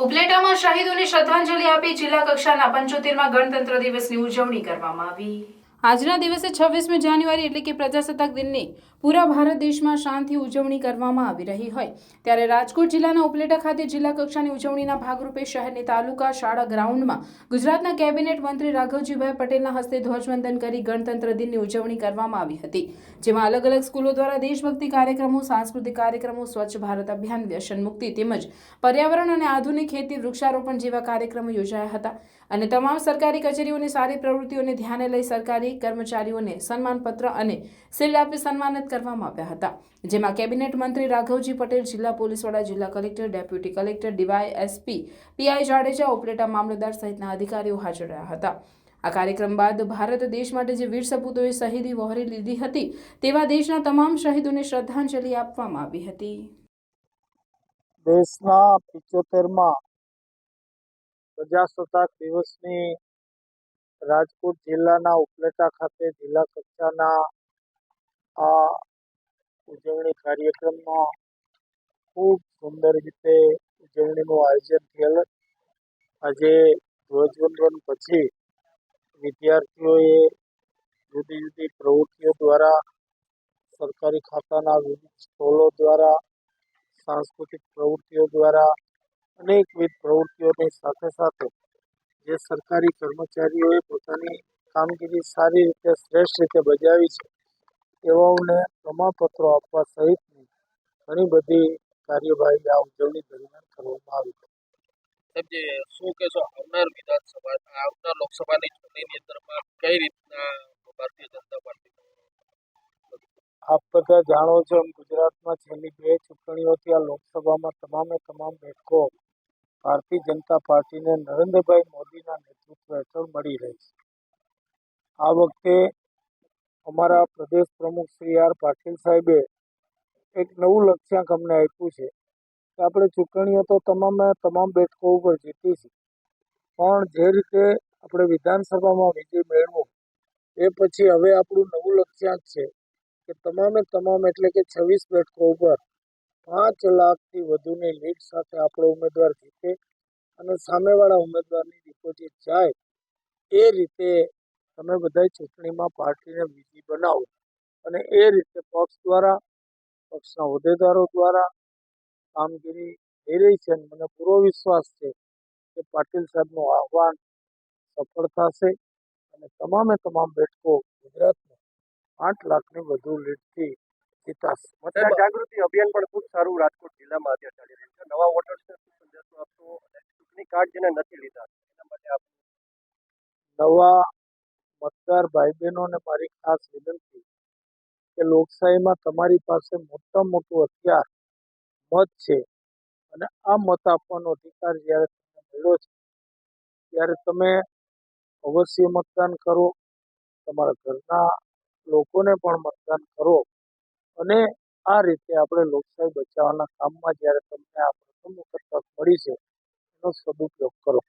ઉપલેટામાં શહીદોને શ્રદ્ધાંજલિ આપી જિલ્લા કક્ષાના પંચોતેરમાં ગણતંત્ર દિવસની ઉજવણી કરવામાં આવી. આજના દિવસે છવ્વીસમી જાન્યુઆરી એટલે કે પ્રજાસત્તાક દિનની પૂરા ભારત દેશમાં શાંતિ ઉજવણી કરવામાં આવી રહી હોય. ત્યારે રાજકોટ જિલ્લાના ઉપલેટા ખાતે જિલ્લા કક્ષાની ઉજવણીના ભાગરૂપે શહેરની તાલુકા શાળા ગ્રાઉન્ડમાં ગુજરાતના કેબિનેટ મંત્રી રાઘવજીભાઈ પટેલના હસ્તે ધ્વજવંદન કરી ગણતંત્ર દિનની ઉજવણી કરવામાં આવી હતી. જેમાં અલગ અલગ સ્કૂલો દ્વારા દેશભક્તિ કાર્યક્રમો, સાંસ્કૃતિક કાર્યક્રમો, સ્વચ્છ ભારત અભિયાન, વ્યસન મુક્તિ તેમજ પર્યાવરણ અને આધુનિક ખેતી, વૃક્ષારોપણ જેવા કાર્યક્રમો યોજાયા હતા. અને તમામ સરકારી કચેરીઓની સારી પ્રવૃત્તિઓને ધ્યાને લઈ સરકારી કર્મચારીઓને સન્માનપત્ર અને સીલ આપી સન્માનિત કરવામાં આવ્યા હતા, જેમાં કેબિનેટ મંત્રી રાઘવજી પટેલ, જિલ્લા પોલીસ વડા, જિલ્લા collector, deputy collector, DY SP PI Jadeja Upleta મામલતદાર સહિતના અધિકારીઓ હાજર રહ્યા હતા. આ કાર્યક્રમ બાદ ભારત દેશ માટે જે વીર સપૂતોએ શહીદી વહોરી લીધી હતી, તેવા દેશના તમામ શહીદોને શ્રદ્ધાંજલિ આપવામાં આવી હતી. દેશના પિચોતેરમાં પ્રજાસત્તાક દિવસની રાજકોટ જિલ્લાના ઉપલેટા ખાતે જિલ્લા કક્ષાના આ ઉજવણી કાર્યક્રમમાં ખૂબ સુંદર રીતે ઉજવણીનું આયોજન થયેલ. આજે ધ્વજવંદન પછી વિદ્યાર્થીઓએ જુદી જુદી પ્રવૃત્તિઓ દ્વારા સરકારી ખાતાના વિવિધ સ્ટોલો દ્વારા, સાંસ્કૃતિક પ્રવૃત્તિઓ દ્વારા અનેકવિધ પ્રવૃત્તિઓની સાથે સાથે જે સરકારી કર્મચારીઓએ પોતાની કામગીરી સારી રીતે શ્રેષ્ઠ રીતે બજાવી છે તેઓને પ્રમાણપત્રો આપવા સહિતની ઘણી બધી કાર્યવાહી આ ઉજવણી દરમિયાન કરવામાં આવી છે. શું કહેશો આવનાર વિધાનસભા આવનાર લોકસભાની ચૂંટણીની અંદરમાં કઈ રીતના ભારતીય જનતા પાર્ટી આપ બધા જાણો છો એમ ગુજરાતમાં છેલ્લી બે ચૂંટણીઓથી આ લોકસભામાં તમામે તમામ બેઠકો ભારતીય જનતા પાર્ટીને નરેન્દ્રભાઈ મોદીના નેતૃત્વ હેઠળ મળી રહી છે. આ વખતે અમારા પ્રદેશ પ્રમુખ શ્રી આર પાટીલ સાહેબે એક નવું લક્ષ્યાંક અમને આપ્યું છે કે આપણે ચૂંટણીઓ તો તમામે તમામ બેઠકો ઉપર જીતી પણ જે રીતે આપણે વિધાનસભામાં વિજય મેળવો, એ પછી હવે આપણું નવું લક્ષ્યાંક છે કે તમામે તમામ એટલે કે છવ્વીસ બેઠકો ઉપર પાંચ લાખથી વધુની લીડ સાથે આપણો ઉમેદવાર જીતે અને સામેવાળા ઉમેદવારની ડિપોઝિટ જાય, એ રીતે તમે બધા ચૂંટણીમાં પાર્ટીને વિજયી બનાવો. અને એ રીતે પક્ષ દ્વારા, પક્ષના હોદ્દેદારો દ્વારા કામગીરી થઈ રહી છે અને મને પૂરો વિશ્વાસ છે કે પાટીલ સાહેબનું આહવાન સફળ થશે અને તમામે તમામ બેઠકો ગુજરાતમાં આઠ લાખની વધુ લીડથી મતદાર જાગૃતિ અભિયાન પણ ખૂબ સારું રાજકોટ જિલ્લામાં અત્યારે ચાલી રહ્યું છે. નવા વોટર્સને શું સંદેશો આપશો અને ચૂંટણી કાર્ડ જેને નથી લીધા એના માટે આપ નવા મતદાર ભાઈ બહેનોને મારી ખાસ વિનંતી કે લોકશાહીમાં તમારી પાસે મોટામાં મોટું હથિયાર મત છે અને આ મત આપવાનો અધિકાર જ્યારે તમને મળ્યો છે ત્યારે તમે અવશ્ય મતદાન કરો. તમારા ઘરના લોકોને પણ મતદાન કરો. અને આ રીતે આપણે લોકશાહી બચાવવાના કામમાં જ્યારે તમને આ પ્રથમ વખત તક મળી છે, એનો સદુપયોગ કરો.